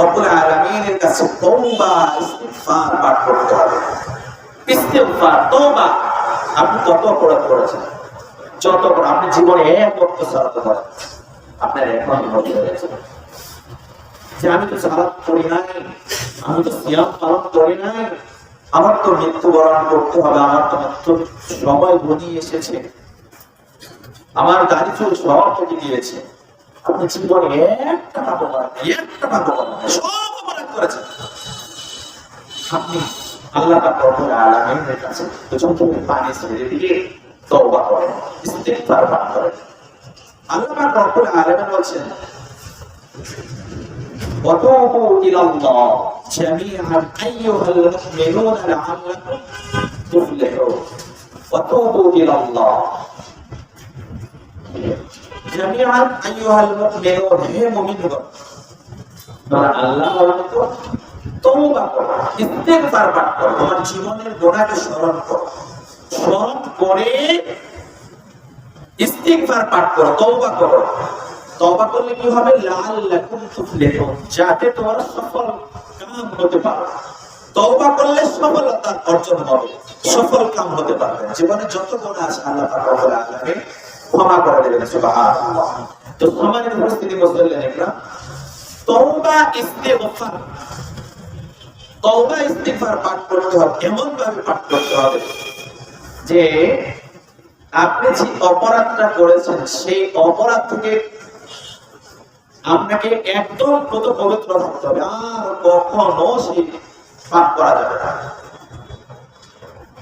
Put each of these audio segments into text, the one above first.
রব্বুল কাছে পাঠ করতে হবে। আপনি কত অপরাধ করেছেন? যত আপনি জীবনে এক অত্যাচার করেন আপনার এখন হয়ে গেছে। যে আমি তো সালাত করি নাই, আমি তো সিয়াম পালন করি নাই, আমার তো মৃত্যুবরণ করতে হবে, আমার তো মৃত্যুর সময় এসেছে। আমার গাড়ি চুল সব কেটে গিয়েছে আপনি জীবনে একটা পাপ করেন একটা পাপ করেন সব অপরাধ করেছেন আপনি আল্লাহ পাক রব্বুল আলামিনের কাছে চোখ থেকে পানি ছেড়ে দিয়ে তওবা করেন ইস্তিগফার পাঠ করেন আল্লাহ পাক রব্বুল আলামিন বলছেন وتوبوا إلى الله جميعا أيها المؤمنون لعلكم تفلحون وتوبوا إلى الله জীবনের স্মরণ স্মরণ করে পাঠ করো করো। করলে কি হবে? লাআল্লাকুম তুফলিহুন, যাতে তোমার সফল কাম হতে পারো। তওবা করলে সফলতা অর্জন হবে, সফল কাম হতে পারবে। জীবনে যত গোনা আছে, আল্লাহ পাক ক্ষমা করে দেবেন তো সম্মানিত উপস্থিতি ইস্তিগফার। পাঠ করতে হবে এমন ভাবে পাঠ করতে হবে যে আপনি যে অপরাধটা করেছেন, সেই অপরাধ থেকে আপনাকে একদম কত পবিত্র থাকতে হবে। আর কখনো সেই করা যাবে না।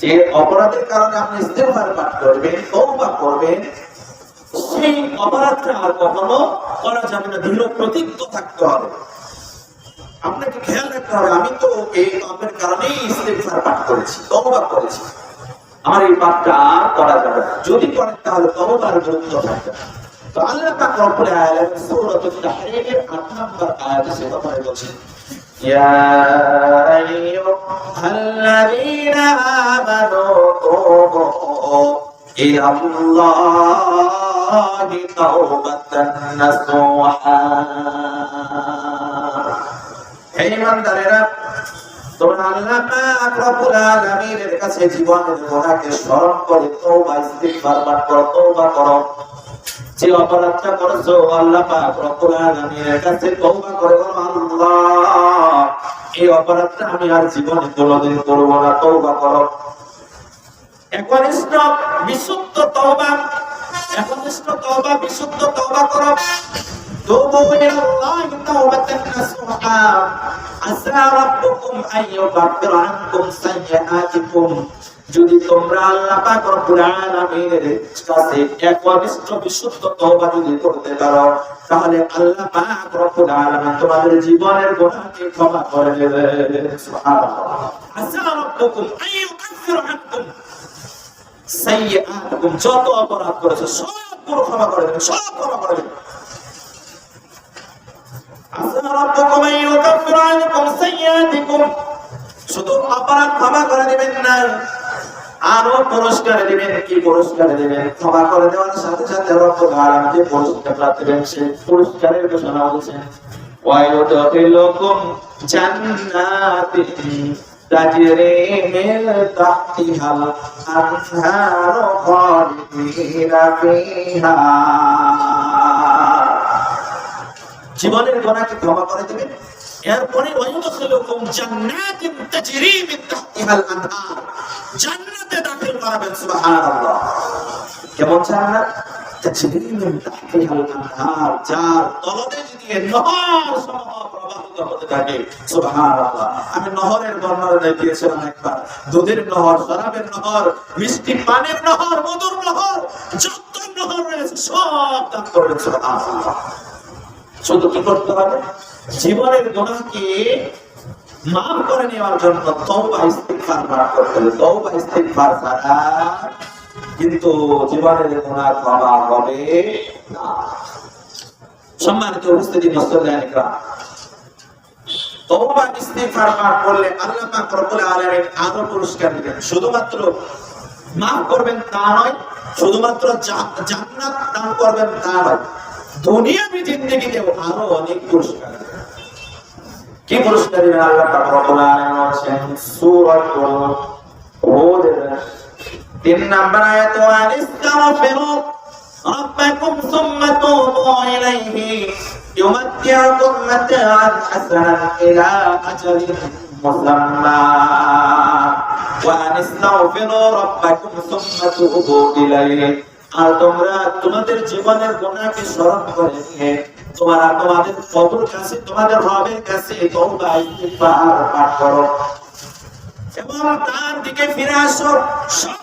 যে অপরাধের কারণে আপনি ইস্তেফার পাঠ করবেন, তওবা করবেন সেই অপরাধটা আর কখনো করা যাবে না দৃঢ় প্রতিজ্ঞ থাকতে হবে আপনাকে খেয়াল রাখতে হবে আমি তো এই পাপের কারণেই ইস্তেগফার পাঠ করেছি তওবা করেছি আমার এই পাপটা আর করা যাবে না যদি করেন তাহলে তওবার গুরুত্ব থাকবে না। তো আল্লাহ পাক রব্বুল আলামিন সূরাতুল তাহরীমের 8 নম্বর আয়াতে সে কথা বলছেন يا أيها الذين آمنوا توبوا إلى الله توبة نصوحا হে ইমানদারেরা তোমরা আল্লাহ পাক রব্বুল আলামিনের কাছে জীবনের গুনাহকে স্মরণ করে তওবা ইস্তিগফার পাঠ করো তওবা করো যে অপরাধটা করেছো আল্লাহ পাক রব্বুল আলামিনের কাছে তওবা করে বলো আল্লাহ এই অপরাধটা আমি আর জীবনে কোনোদিন করব না তওবা করো একনিষ্ঠ বিশুদ্ধ তওবা একনিষ্ঠ তওবা, বিশুদ্ধ তওবা করো। তুবু ইলাল্লাহি তাওবাতান নাসুহা আসা রাব্বুকুম আইয়ুগাফির আনকুম সাইয়্যাতিকুম। যদি তোমরা আল্লাহ পাক রব্বুল আলামিনের কাছে একনিষ্ঠ, বিশুদ্ধ তওবা যদি করতে পারো, তাহলে আল্লাহ পাক রব্বুল আলামিন তোমাদের জীবনের গুনাহকে ক্ষমা করে দেবে। সুবহানাল্লাহ। আসা রাব্বুকুম আইয়ুগাফির আনকুম। যত অপরাধ করেছে সবগুলো ক্ষমা করে দেবেন সব ক্ষমা করে দেবেন শুধু অপরাধ ক্ষমা করে দিবেন না, আরও পুরস্কার দিবেন, কি পুরস্কার দিবেন? ক্ষমা করে দেওয়ার সাথে সাথে রক্ত আরামকে পুরস্কার দিবেন সে পুরস্কারের ঘোষণা বলছেন ওয়াইল জান্নাতিন। تجري من تحتها الأنهار خالدين فيها জীবনের গোনাকে ক্ষমা করে দেবেন এরপরে ওয়ায়ুদখিলুকুম জান্নাতিন তাজরি মিন তাহতিহাল আনহার জান্নাতে দাখিল করাবেন সুবহানাল্লাহ কেমন জান্নাত তাজরি মিন তাহতিহাল আনহার যার তলদেশ দুধের নহর, শরাবের নহর, মিষ্টি নহর, মধুর নহর যত নহর রয়েছে, সব দান শুধু কি করতে হবে? জীবনের গুণাকে মাফ করে নেওয়ার জন্য তওবা, ইস্তিগফার পাঠ করতে হবে তওবা, ইস্তিগফার ছাড়া কিন্তু জীবনের গুনাহ ক্ষমা হবে না। সম্মানিত উপস্থিতি মুসলিম ইকরাম তওবা, ইস্তিগফার পাঠ করলে আল্লাহ পাক রব্বুল আলামিন আরও পুরস্কার দিবেন। শুধুমাত্র মাফ করবেন তা নয়, শুধুমাত্র জান্নাত দান করবেন তা নয় আরও অনেক পুরস্কার। কি পুরস্কার দিবেন আল্লাহ পাক রব্বুল আলামিন নাম্বার আয়াত, ওয়া ইস্তাগফিরু ربكم ثم توبوا إليه يمتعكم متاعا حسنا إلى أجل مسمى وأن استغفروا ربكم ثم توبوا إليه আর তোমরা তোমাদের জীবনের গুণাকে স্মরণ করে নিয়ে তোমরা তোমাদের কবর কাছে তোমাদের রবের কাছে তওবা ইস্তিগফার পাঠ করো এবং তার দিকে ফিরে আসো সব অপরাধ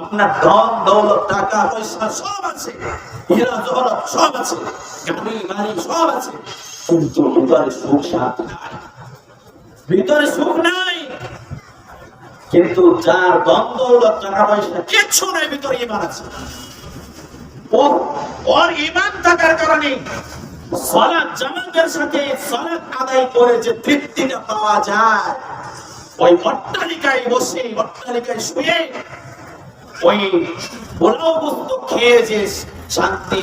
আপনার ধন, দৌলত, টাকা, পয়সা সব আছে। হীরা, জহরত সব আছে। গাড়ি সব আছে। কিন্তু ভিতরে সুখ শান্তি ভিতরে সুখ নাই। কিন্তু যার ধন, দৌলত, টাকা, পয়সা কিচ্ছু নাই, ভিতরে ইমান আছে। ওর ওর ইমান থাকার কারণে সালাত জামাতের সাথে সালাত আদায় করে যে তৃপ্তিটা পাওয়া যায় ওই অট্টালিকায় বসে, অট্টালিকায় শুয়ে ওই পোলাও বস্তু খেয়ে যে শান্তি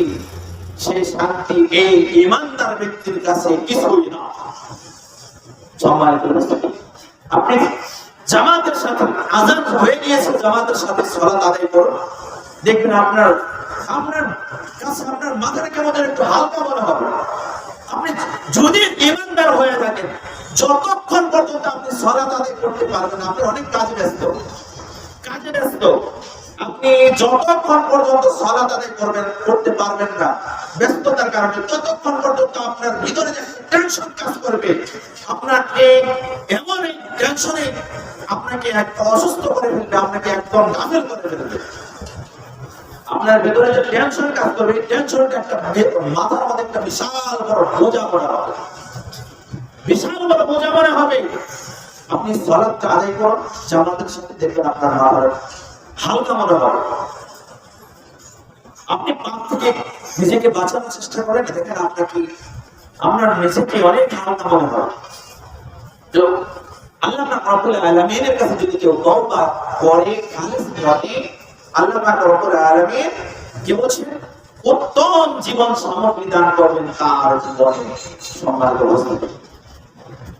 সেই শান্তি এই ইমানদার ব্যক্তির কাছে কিছুই না। আপনি জামাতের সাথে আজান হয়ে গিয়েছে, জামাতের সাথে সলাত আদায় করুন। দেখবেন আপনার আপনার কাছে, আপনার মাথাটা কেমন একটু হালকা মনে হবে। আপনি যদি ইমানদার হয়ে থাকেন যতক্ষণ পর্যন্ত আপনি সলাত আদায় করতে পারবেন আপনি অনেক কাজে ব্যস্ত। কাজে ব্যস্ত। আপনি যতক্ষণ পর্যন্ত সলাত আদায় করবেন, করতে পারবেন না, ব্যস্ততার কারণে ততক্ষণ পর্যন্ত আপনার ভিতরে যে টেনশন কাজ করবে, আপনাকে এমন এই টেনশনে আপনাকে একটা অসুস্থ করে ফেলবে, আপনাকে একদম গাফেল করে ফেলবে। আপনার ভেতরে যে টেনশন কাজ করবে টেনশনটা একটা মাথার মধ্যে একটা বিশাল বড় বোঝা পড়া হবে। বিশাল বড় বোঝা মনে হবে। আপনি সলাদটা আদায় করুন জামাতের সাথে দেখবেন আপনার মাথার হালকা মনে হবে আপনি পাপ থেকে নিজেকে বাঁচানোর চেষ্টা করেন, দেখেন আপনাকে আপনার নিজেকে অনেক হালকা মনে হয় আল্লাহ রব্বুল আলামিনের কাছে যদি কেউ তওবা করে আল্লাহ রব্বুল আলামিন কি বলছেন? উত্তম জীবন সামগ্রী দান করবেন তার জীবনে। সম্মানিত উপস্থিতি।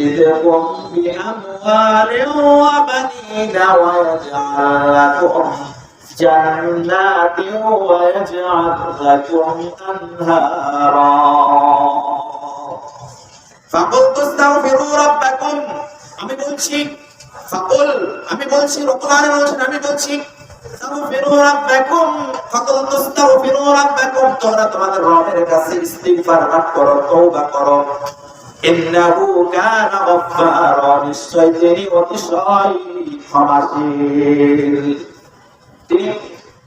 ويمددكم بأموال وبنين ويجعل لكم جنات ويجعل لكم أنهارا فقلت استغفروا ربكم আমি বলছি ফাকুল আমি বলছি রকুলানে বলছেন আমি বলছি তাগফিরু রাব্বাকুম ফাকুল তাস্তাগফিরু রাব্বাকুম তোমরা তোমাদের রবের কাছে ইস্তিগফার পাঠ করো তওবা করো ইন্নাহু কানা নিশ্চয় তিনি অতিশয় ক্ষমাশীল তিনি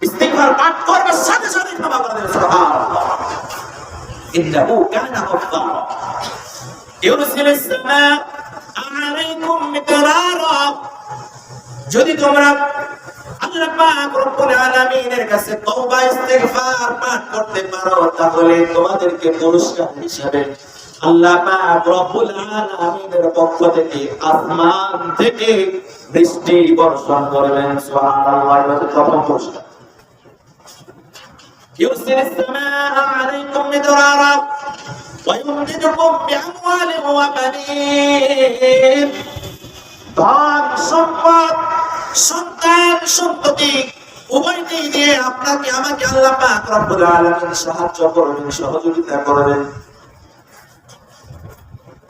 ইস্তিগফার পাঠ করবার সাথে সাথে ক্ষমা করে দেবেন সুবহানাল্লাহ। ইন্নাহু কানা আলাইকুম যদি তোমরা আল্লাহ পাক রব্বুল আলামিনের কাছে তওবা, ইস্তিগফার পাঠ করতে পারো, তাহলে তোমাদেরকে পুরস্কার হিসেবে আল্লাহ পাক রব্বুল আলামিনের পক্ষ থেকে আসমান থেকে বৃষ্টি বর্ষণ করবেন সুবহানাল্লাহ এটা হচ্ছে প্রথম পুরস্কার يرسل السماء عليكم مدرارا ويمددكم بأموال وبنين ধন সম্পদ সন্তান সম্পত্তি উভয়কেই দিয়ে আপনাকে আমাকে আল্লাহ পাক রব্বুল আলামিন সাহায্য করবেন সহযোগিতা করবেন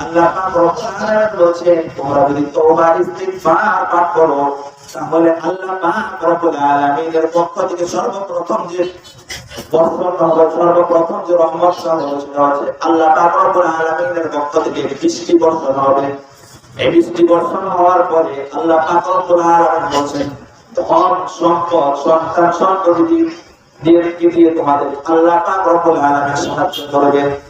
আল্লাহ বলছেন তাহলে আল্লাহ পাক পক্ষ থেকে সর্বপ্রথম যে বর্ষণ সর্বপ্রথম যে রহমত আল্লাহ পাক পক্ষ থেকে বৃষ্টি বর্ষণ হবে। এই বৃষ্টি বর্ষণ হওয়ার পরে আল্লাহ বলেন ধন, সম্পদ, সন্তান দিয়ে- দিয়ে তোমাদের আল্লাহ সাহায্য করবেন।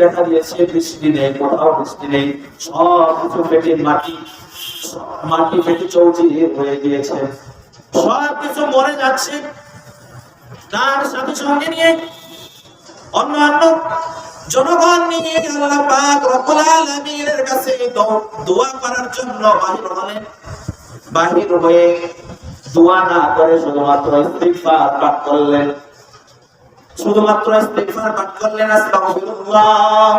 দেখা দিয়েছে, বৃষ্টি নেই, কোথাও বৃষ্টি নেই, সব কিছু মাটি মাটি চৌচি হয়ে গিয়েছে। সব কিছু মরে যাচ্ছে। তার সাথে সঙ্গে নিয়ে জনগণ নিয়ে দোয়া করার জন্য বাহির বাহির হয়ে দোয়া না করে শুধুমাত্র পাঠ করলেন। শুধুমাত্র ইস্তিগফার পাঠ করলেন আস্তাগফিরুল্লাহ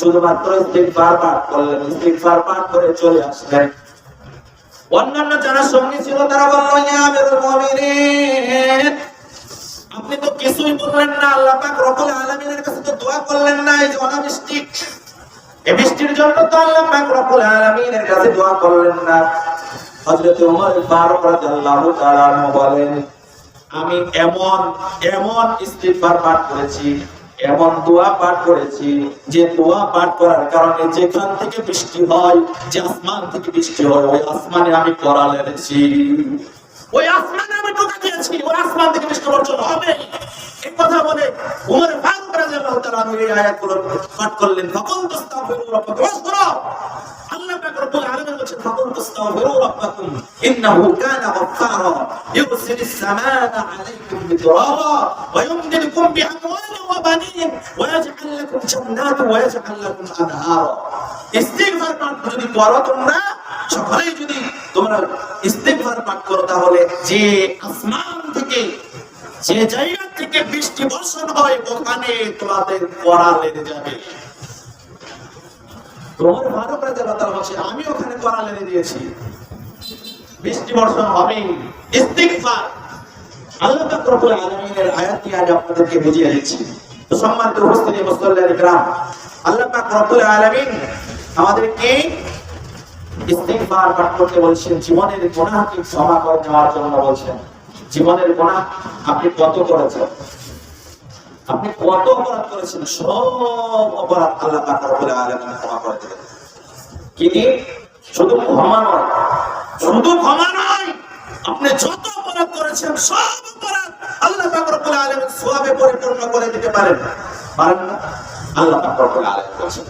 শুধুমাত্র ইস্তিগফার পাঠ করলেন, ইস্তিগফার পাঠ করে চলে আসলেন। অন্যান্য যারা সঙ্গী ছিল, তারা বলল আপনি তো কিছুই বললেন না, আল্লাহ পাক রব্বুল আলামিনের কাছে তো দোয়া করলেন না, এই যে অনাবৃষ্টি। এই বৃষ্টির জন্য তো আল্লাহ পাক রব্বুল আলামিনের কাছে দোয়া করলেন না। ওমর ফারুক রাদিয়াল্লাহু তাআলা বলেন, আমি এমন এমন ইস্তিগফার পাঠ করেছি, এমন দোয়া পাঠ করেছি যে দোয়া পাঠ করার কারণে যেখান থেকে বৃষ্টি হয়, যে আসমান থেকে বৃষ্টি হয়, ওই আসমানে আমি করাল এনেছি। ওই আসমানে আমি দিয়েছি, ওই আসমান থেকে বৃষ্টি বর্ষণ হবে। এই কথা বলে উমর ফারুক রাদিয়াল্লাহু তাআলা এই আয়াতগুলো পাঠ করলেন ওয়াসকুরু আল্লাহ পাক রব্বুল আলামিন বলেন গফফারা ইউরসিলিস সামাআ আলাইকুম মিদরারা ওয়া ইমদিদকুম বিআমওয়ালিন ওয়া বানিন ওয়া ইয়াজআল লাকুম জান্নাতিন ওয়া ইয়াজআল লাকুম আনহারা পাঠ যদি করো তোমরা, সকলেই যদি তোমরা ইস্তিগফার পাঠ করো, তাহলে যে আসমান থেকে, যে জায়গা থেকে বৃষ্টি বর্ষণ হয়, ওখানে তোমাদের করা লেগে যাবে। তোমার ফারুক রাদিয়াল্লাহু আমি ওখানে করা লেগে দিয়েছি। বৃষ্টি বর্ষণ হবে ইস্তিগফার। আল্লাহ পাক রব্বুল আলামিনের আয়াতটি আজ আপনাদেরকে বুঝিয়ে দিচ্ছি। সম্মানিত উপস্থিতি আল্লাহ পাক রব্বুল আলামিন আমাদেরকে ইস্তিগফার পাঠ করতে বলছেন, জীবনের গুনাহকে ক্ষমা করে নেওয়ার জন্য বলছেন। জীবনের গুনাহ আপনি কত করেছেন? আপনি কত অপরাধ করেছেন? সব অপরাধ আল্লাহ পাক রব্বুল আলামিন ক্ষমা করে দেবেন। কিন্তু শুধু ক্ষমা নয়। শুধু ক্ষমা নয়, আপনি যত অপরাধ করেছেন, সব অপরাধ আল্লাহ পাক রব্বুল আলামিন সোয়াবে পরিপূর্ণ করে দিতে পারেন। পারেন না? আল্লাহ পাক রব্বুল করেছেন